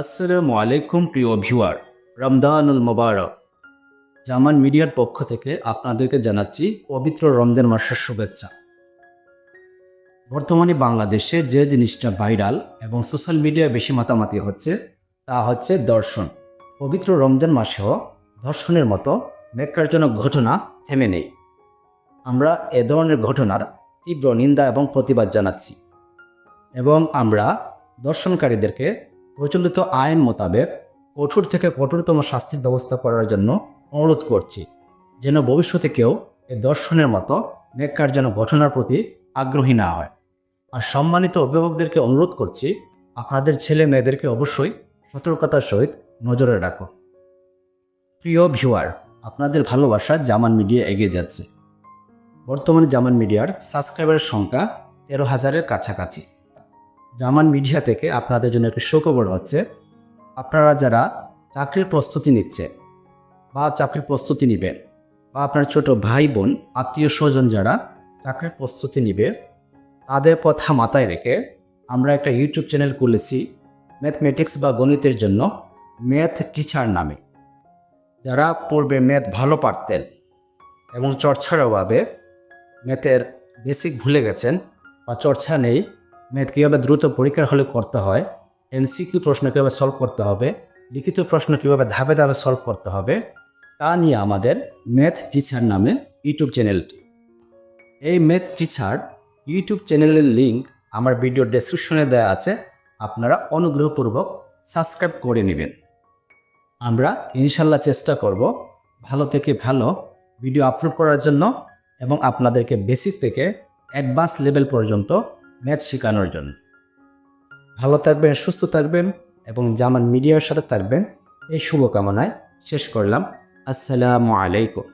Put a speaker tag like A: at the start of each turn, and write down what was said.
A: আসসালামু আলাইকুম, প্রিয় ভিউয়ার। রমদানুল মোবারক। জামান মিডিয়ার পক্ষ থেকে আপনাদেরকে জানাচ্ছি পবিত্র রমজান মাসের শুভেচ্ছা। বর্তমানে বাংলাদেশে যে জিনিসটা ভাইরাল এবং সোশ্যাল মিডিয়ায় বেশি মাতামাতি হচ্ছে, তা হচ্ছে দর্শন। পবিত্র রমজান মাসেও ধর্ষণের মতো ন্যাক্কারজনক ঘটনা থেমে নেই। আমরা এ ধরনের ঘটনার তীব্র নিন্দা এবং প্রতিবাদ জানাচ্ছি। এবং আমরা দর্শনকারীদেরকে প্রচলিত আইন মোতাবেক কঠোর থেকে কঠোরতম শাস্তির ব্যবস্থা করার জন্য অনুরোধ করছি, যেন ভবিষ্যতে কেউ এ দর্শনের মতো নেককারজনক ঘটনার প্রতি আগ্রহী না হয়। আর সম্মানিত অভিভাবকদেরকে অনুরোধ করছি, আপনাদের ছেলে মেয়েদেরকে অবশ্যই সতর্কতার সহিত নজরে রাখো। প্রিয় ভিউয়ার, আপনাদের ভালোবাসা জামান মিডিয়া এগিয়ে যাচ্ছে। বর্তমানে জামান মিডিয়ার সাবস্ক্রাইবারের সংখ্যা তেরো হাজারের কাছাকাছি। জামান মিডিয়া থেকে আপনাদের জন্য একটি সুখবর হচ্ছে, আপনারা যারা চাকরির প্রস্তুতি নিচ্ছে বা চাকরির প্রস্তুতি নেবেন বা আপনার ছোট ভাই বোন, আত্মীয় স্বজন যারা চাকরির প্রস্তুতি নিবে, তাদের কথা মাথায় রেখে আমরা একটা ইউটিউব চ্যানেল খুলেছি, ম্যাথমেটিক্স বা গণিতের জন্য ম্যাথ টিচার নামে। যারা পূর্বে ম্যাথ ভালো পারতেন এবং চর্চার অভাবে ম্যাথের বেসিক ভুলে গেছেন বা চর্চা নেই ম্যাথ কীভাবে দ্রুত পরীক্ষার হলে করতে হয়, এনসিকিউ প্রশ্ন কীভাবে সলভ করতে হবে, লিখিত প্রশ্ন কীভাবে ধাপে ধাপে সলভ করতে হবে, তা নিয়ে আমাদের ম্যাথ টিচার নামে ইউটিউব চ্যানেলটি এই ম্যাথ টিচার ইউটিউব চ্যানেলের লিঙ্ক আমার ভিডিও ডেসক্রিপশনে দেওয়া আছে, আপনারা অনুগ্রহপূর্বক সাবস্ক্রাইব করে নেবেন। আমরা ইনশাল্লাহ চেষ্টা করব ভালো থেকে ভালো ভিডিও আপলোড করার জন্য এবং আপনাদেরকে বেসিক থেকে অ্যাডভান্স লেভেল পর্যন্ত ম্যাথ শেখানোর জন্য। ভালো থাকবেন সুস্থ থাকবেন এবং জামান মিডিয়ার সাথে থাকবেন। এই শুভকামনায় শেষ করলাম। আসসালামু আলাইকুম।